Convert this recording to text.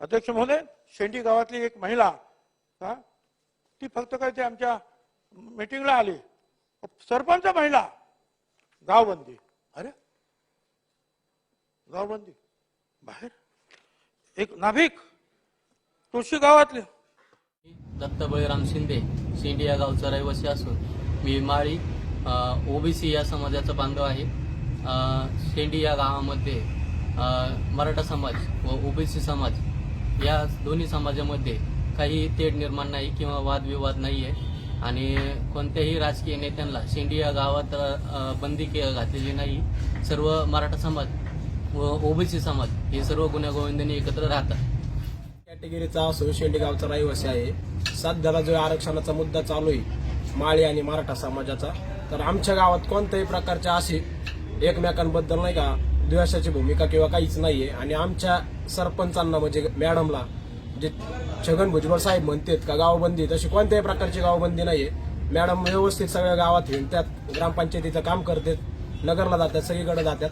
अध्यक्ष महोदय शेंडी गावातली एक महिला हा ती फक्त काय ते आमच्या मीटिंगला आली. सरपंच महिला गावबंदी. अरे गावबंदी. बाहेर. एक नाभिक तुळशी गावातले. दत्त बळीराम शिंदे शिंदे या गावचा रहिवासी असून मी माळी ओबीसी या समाजाचा बांधव आहे. शेंडी या गावामध्ये मराठा समाज व ओबीसी समाज या दोन्ही समाजामध्ये काही तेढ निर्माण नाही किंवा वादविवाद नाही आहे आणि कोणत्याही राजकीय नेत्यांना शेंडी या गावात बंदी घातलेली नाही. सर्व मराठा समाज व ओबीसी समाज हे सर्व गुन्हेगोविंदांनी एकत्र राहतात. कॅटेगरीचा असो शेंडी गावचा रहिवासी आहे. सध्याला जो आरक्षणाचा मुद्दा चालू आहे माळी आणि मराठा समाजाचा. तर आमच्या गावात कोणत्याही प्रकारच्या असे एकमेकांबद्दल नाही का द्वेषाची भूमिका किंवा काहीच नाहीये. आणि आमच्या सरपंचांना म्हणजे मॅडमला जे छगन भुजबळ साहेब म्हणतात का गावबंदी तशी कोणत्याही प्रकारची गावबंदी नाहीये. मॅडम व्यवस्थित सगळ्या गावात हिंडतात ग्रामपंचायतीचं काम करतात नगरला जातात सगळीकडे जातात.